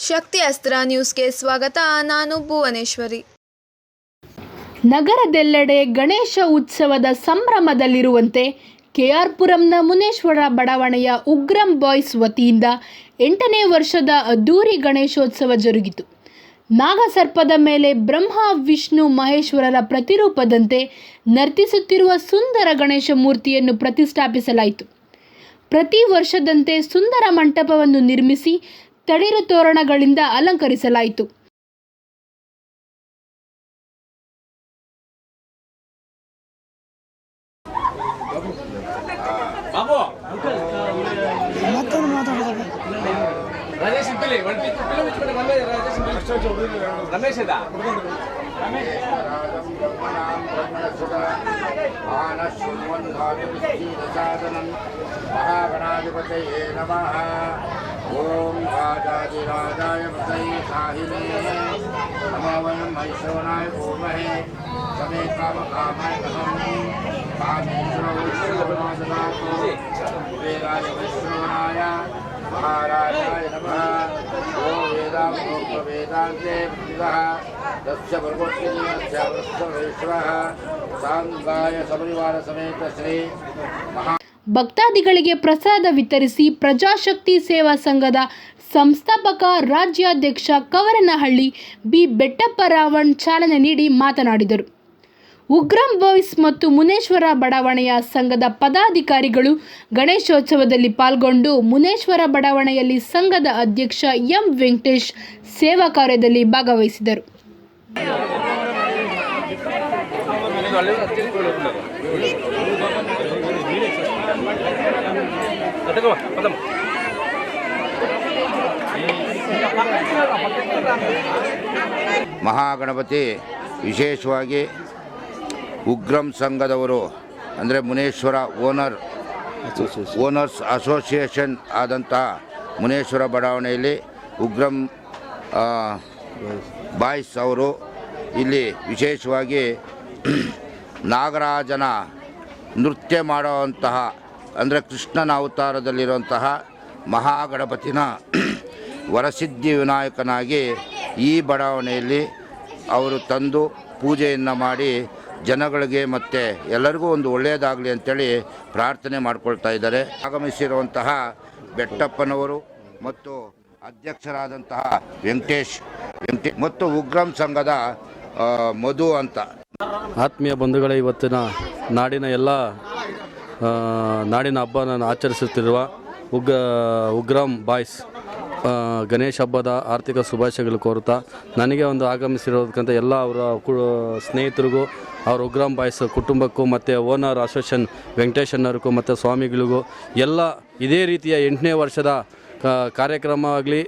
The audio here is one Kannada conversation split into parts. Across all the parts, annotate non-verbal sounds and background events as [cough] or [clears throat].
ಶಕ್ತಿ ಅಸ್ತ್ರ ನ್ಯೂಸ್ಗೆ ಸ್ವಾಗತ. ನಾನು ಭುವನೇಶ್ವರಿ. ನಗರದೆಲ್ಲೆಡೆ ಗಣೇಶ ಉತ್ಸವದ ಸಂಭ್ರಮದಲ್ಲಿರುವಂತೆ ಕೆಆರ್ಪುರಂನ ಮುನೇಶ್ವರ ಬಡಾವಣೆಯ ಉಗ್ರಂ ಬಾಯ್ಸ್ ವತಿಯಿಂದ ಎಂಟನೇ ವರ್ಷದ ಅದ್ದೂರಿ ಗಣೇಶೋತ್ಸವ ಜರುಗಿತು. ನಾಗಸರ್ಪದ ಮೇಲೆ ಬ್ರಹ್ಮ, ವಿಷ್ಣು, ಮಹೇಶ್ವರರ ಪ್ರತಿರೂಪದಂತೆ ನರ್ತಿಸುತ್ತಿರುವ ಸುಂದರ ಗಣೇಶ ಮೂರ್ತಿಯನ್ನು ಪ್ರತಿಷ್ಠಾಪಿಸಲಾಯಿತು. ಪ್ರತಿ ವರ್ಷದಂತೆ ಸುಂದರ ಮಂಟಪವನ್ನು ನಿರ್ಮಿಸಿ ತಳಿರು ತೋರಣಗಳಿಂದ ಅಲಂಕರಿಸಲಾಯಿತು. ಮಹಾಗಣಾಧಿಪತಯೇ ನಮಃ. ॐ राजाधिराजाय हृदये साहिने नमो वयं वैश्वनाय पूर्वहे समे कामकामाय नमो कामेश्वर वैश्वनादनाथो कुबेराय वैश्वनाय महाराजाय नमः। वेदान्ते तस्य साङ्गाय श्री महा ಭಕ್ತಾದಿಗಳಿಗೆ ಪ್ರಸಾದ ವಿತರಿಸಿ ಪ್ರಜಾಶಕ್ತಿ ಸೇವಾ ಸಂಘದ ಸಂಸ್ಥಾಪಕ ರಾಜ್ಯಾಧ್ಯಕ್ಷ ಕವರನಹಳ್ಳಿ ಬಿ ಬೆಟ್ಟಪ್ಪ ರಾವಣ್ ಚಾಲನೆ ನೀಡಿ ಮಾತನಾಡಿದರು. ಉಗ್ರಂ ಬಾಯ್ಸ್ ಮತ್ತು ಮುನೇಶ್ವರ ಬಡಾವಣೆಯ ಸಂಘದ ಪದಾಧಿಕಾರಿಗಳು ಗಣೇಶೋತ್ಸವದಲ್ಲಿ ಪಾಲ್ಗೊಂಡು ಮುನೇಶ್ವರ ಬಡಾವಣೆಯಲ್ಲಿ ಸಂಘದ ಅಧ್ಯಕ್ಷ ಎಂ ವೆಂಕಟೇಶ್ ಸೇವಾ ಕಾರ್ಯದಲ್ಲಿ ಭಾಗವಹಿಸಿದರು. ಮಹಾಗಣಪತಿ, ವಿಶೇಷವಾಗಿ ಉಗ್ರಂ ಸಂಘದವರು, ಅಂದರೆ ಮುನೇಶ್ವರ ಓನರ್, ಓನರ್ಸ್ ಅಸೋಸಿಯೇಷನ್ ಆದಂಥ ಮುನೇಶ್ವರ ಬಡಾವಣೆಯಲ್ಲಿ ಉಗ್ರಂ ಬಾಯ್ಸ್ ಅವರು ಇಲ್ಲಿ ವಿಶೇಷವಾಗಿ ನಾಗರಾಜನ ನೃತ್ಯ ಮಾಡುವಂತಹ, ಅಂದರೆ ಕೃಷ್ಣನ ಅವತಾರದಲ್ಲಿರುವಂತಹ ಮಹಾಗಣಪತಿನ [clears throat] ವರಸಿದ್ಧಿ ವಿನಾಯಕನಾಗಿ ಈ ಬಡಾವಣೆಯಲ್ಲಿ ಅವರು ತಂದು ಪೂಜೆಯನ್ನು ಮಾಡಿ ಜನಗಳಿಗೆ ಮತ್ತು ಎಲ್ಲರಿಗೂ ಒಂದು ಒಳ್ಳೆಯದಾಗಲಿ ಅಂತೇಳಿ ಪ್ರಾರ್ಥನೆ ಮಾಡಿಕೊಳ್ತಾ ಇದ್ದಾರೆ. ಆಗಮಿಸಿರುವಂತಹ ಬೆಟ್ಟಪ್ಪನವರು ಮತ್ತು ಅಧ್ಯಕ್ಷರಾದಂತಹ ವೆಂಕಟೇಶ್ ವೆಂಕಟೇಶ್ ಮತ್ತು ಉಗ್ರಂ ಸಂಘದ ಮಧು ಅಂತ. ಆತ್ಮೀಯ ಬಂಧುಗಳ, ಇವತ್ತಿನ ನಾಡಿನ ಎಲ್ಲ ನಾಡಿನ ಹಬ್ಬನನ್ನು ಆಚರಿಸುತ್ತಿರುವ ಉಗ್ ಉಗ್ರಂ ಬಾಯ್ಸ್ ಗಣೇಶ ಹಬ್ಬದ ಆರ್ಥಿಕ ಶುಭಾಶಯಗಳು ಕೋರುತ್ತಾ, ನನಗೆ ಒಂದು ಆಗಮಿಸಿರೋದಕ್ಕಂತ ಎಲ್ಲ ಅವರ ಕು, ಸ್ನೇಹಿತರಿಗೂ, ಅವ್ರ ಉಗ್ರಾಮ್ ಬಾಯ್ಸ್ ಕುಟುಂಬಕ್ಕೂ ಮತ್ತು ಓನರ್ ಅಸೋಸಿಯೇಷನ್ ವೆಂಕಟೇಶನ್ನರಿಗೂ ಮತ್ತು ಸ್ವಾಮಿಗಳಿಗೂ, ಎಲ್ಲ ಇದೇ ರೀತಿಯ ಎಂಟನೇ ವರ್ಷದ ಕಾರ್ಯಕ್ರಮ ಆಗಲಿ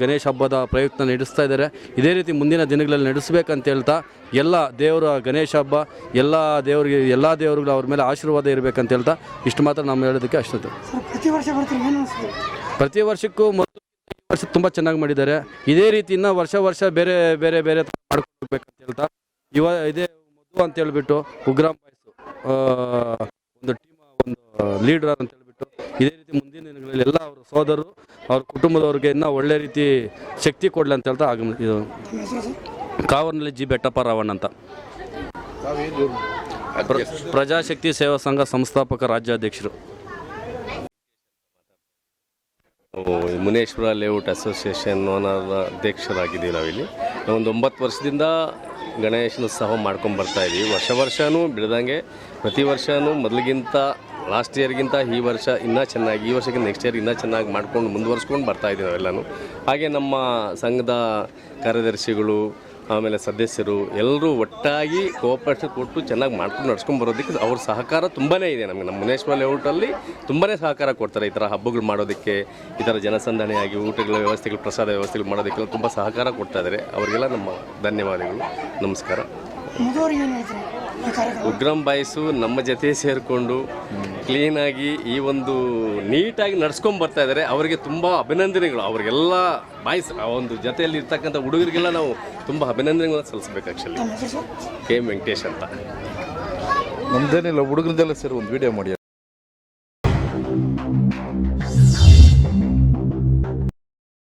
ಗಣೇಶ ಹಬ್ಬದ ಪ್ರಯುಕ್ತ ನಡೆಸ್ತಾ ಇದ್ದಾರೆ. ಇದೇ ರೀತಿ ಮುಂದಿನ ದಿನಗಳಲ್ಲಿ ನಡೆಸಬೇಕಂತ ಹೇಳ್ತಾ ಎಲ್ಲ ದೇವರ ಗಣೇಶ ಹಬ್ಬ ಎಲ್ಲ ದೇವರಿಗೆ ಎಲ್ಲ ದೇವರುಗಳು ಅವ್ರ ಮೇಲೆ ಆಶೀರ್ವಾದ ಇರಬೇಕಂತ ಹೇಳ್ತಾ ಇಷ್ಟು ಮಾತ್ರ ನಮ್ಮ ಹೇಳೋದಕ್ಕೆ ಅಷ್ಟು ಪ್ರತಿ ವರ್ಷ ವರ್ಷಕ್ಕೂ ಮೊದಲು ವರ್ಷ ತುಂಬ ಚೆನ್ನಾಗಿ ಮಾಡಿದ್ದಾರೆ. ಇದೇ ರೀತಿ ಇನ್ನೂ ವರ್ಷ ವರ್ಷ ಬೇರೆ ಬೇರೆ ಬೇರೆ ಮಾಡ್ಕೊಬೇಕಂತ ಮಾಡ್ಕೊಳ್ಬೇಕಂತ ಹೇಳ್ತಾ ಇವ ಇದೇ ಮಧು ಅಂತ ಹೇಳ್ಬಿಟ್ಟು ಉಗ್ರಾಮ್ ಬಾಯ್ಸು ಒಂದು ಟೀಮ್ ಒಂದು ಲೀಡರ್ ಅಂತ ಹೇಳ್ಬಿಟ್ಟು ಇದೇ ರೀತಿ ಮುಂದಿನ ದಿನಗಳಲ್ಲಿ ಎಲ್ಲ ಅವರ ಸೋದರರು ಅವ್ರ ಕುಟುಂಬದವ್ರಿಗೆ ಇನ್ನೂ ಒಳ್ಳೆ ರೀತಿ ಶಕ್ತಿ ಕೊಡಲಿ ಅಂತ ಹೇಳ್ತಾ ಆಗಮ ಇದು ಕಾವರ್ನಲ್ಲಿ ಜಿ ಬೆಟ್ಟಪ್ಪ ರಾವಣ್ಣ ಅಂತ. ಪ್ರ- ಪ್ರಜಾಶಕ್ತಿ ಸೇವಾ ಸಂಘ ಸಂಸ್ಥಾಪಕ ರಾಜ್ಯಾಧ್ಯಕ್ಷರು. ಮುನೇಶ್ವರ ಲೇಔಟ್ ಅಸೋಸಿಯೇಷನ್ ಓನರ್ ಅಧ್ಯಕ್ಷರಾಗಿದ್ದೀವಿ ನಾವಿಲ್ಲಿ. ಒಂದು ಒಂಬತ್ತು ವರ್ಷದಿಂದ ಗಣೇಶನ ಉತ್ಸವ ಮಾಡ್ಕೊಂಡು ಬರ್ತಾ ಇದ್ದೀವಿ ವರ್ಷ ವರ್ಷವೂ ಬಿಡದಂಗೆ ಪ್ರತಿ ವರ್ಷವೂ ಮೊದಲಿಗಿಂತ ಲಾಸ್ಟ್ ಇಯರ್ಗಿಂತ ಈ ವರ್ಷ ಇನ್ನೂ ಚೆನ್ನಾಗಿ, ಈ ವರ್ಷಕ್ಕಿಂತ ನೆಕ್ಸ್ಟ್ ಇಯರ್ ಇನ್ನೂ ಚೆನ್ನಾಗಿ ಮಾಡ್ಕೊಂಡು ಮುಂದುವರ್ಸ್ಕೊಂಡು ಬರ್ತಾ ಇದ್ದೀವಿ ನಾವೆಲ್ಲನೂ. ಹಾಗೆ ನಮ್ಮ ಸಂಘದ ಕಾರ್ಯದರ್ಶಿಗಳು, ಆಮೇಲೆ ಸದಸ್ಯರು ಎಲ್ಲರೂ ಒಟ್ಟಾಗಿ ಕೋಪರೇಷನ್ ಕೊಟ್ಟು ಚೆನ್ನಾಗಿ ಮಾಡ್ಕೊಂಡು ನಡ್ಸ್ಕೊಂಡು ಬರೋದಕ್ಕೆ ಅವ್ರ ಸಹಕಾರ ತುಂಬಾ ಇದೆ ನಮಗೆ. ನಮ್ಮ ಮುನೇಶ್ವರ ಲೇಔಟಲ್ಲಿ ತುಂಬಾ ಸಹಕಾರ ಕೊಡ್ತಾರೆ ಈ ಥರ ಹಬ್ಬಗಳು ಮಾಡೋದಕ್ಕೆ, ಈ ಥರ ಜನಸಂದಣಿಯಾಗಿ ಊಟಗಳ ವ್ಯವಸ್ಥೆಗಳು, ಪ್ರಸಾದ ವ್ಯವಸ್ಥೆಗಳು ಮಾಡೋದಕ್ಕೆಲ್ಲ ತುಂಬ ಸಹಕಾರ ಕೊಡ್ತಾ ಇದ್ದಾರೆ. ಅವರಿಗೆಲ್ಲ ನಮ್ಮ ಧನ್ಯವಾದಗಳು. ನಮಸ್ಕಾರ. ಉಗ್ರಂ ಬಾಯ್ಸು ನಮ್ಮ ಜೊತೆ ಸೇರಿಕೊಂಡು ಕ್ಲೀನಾಗಿ ಈ ಒಂದು ನೀಟಾಗಿ ನಡ್ಸ್ಕೊಂಡು ಬರ್ತಾ ಇದ್ದಾರೆ ಅವರಿಗೆ ತುಂಬ ಅಭಿನಂದನೆಗಳು. ಅವರಿಗೆಲ್ಲ ಬಾಯ್ಸ್ ಆ ಒಂದು ಜೊತೆಯಲ್ಲಿ ಇರ್ತಕ್ಕಂಥ ಹುಡುಗರಿಗೆಲ್ಲ ನಾವು ತುಂಬ ಅಭಿನಂದನೆಗಳನ್ನ ಸಲ್ಲಿಸ್ಬೇಕು ಆ್ಯಕ್ಚುಲಿ ಕೆ ಎಂ ವೆಂಕಟೇಶ್ ಅಂತ. ನಮ್ದೇನಿಲ್ಲ ಹುಡುಗರದೆಲ್ಲ ಸೇರಿ ಒಂದು ವಿಡಿಯೋ ಮಾಡಿ.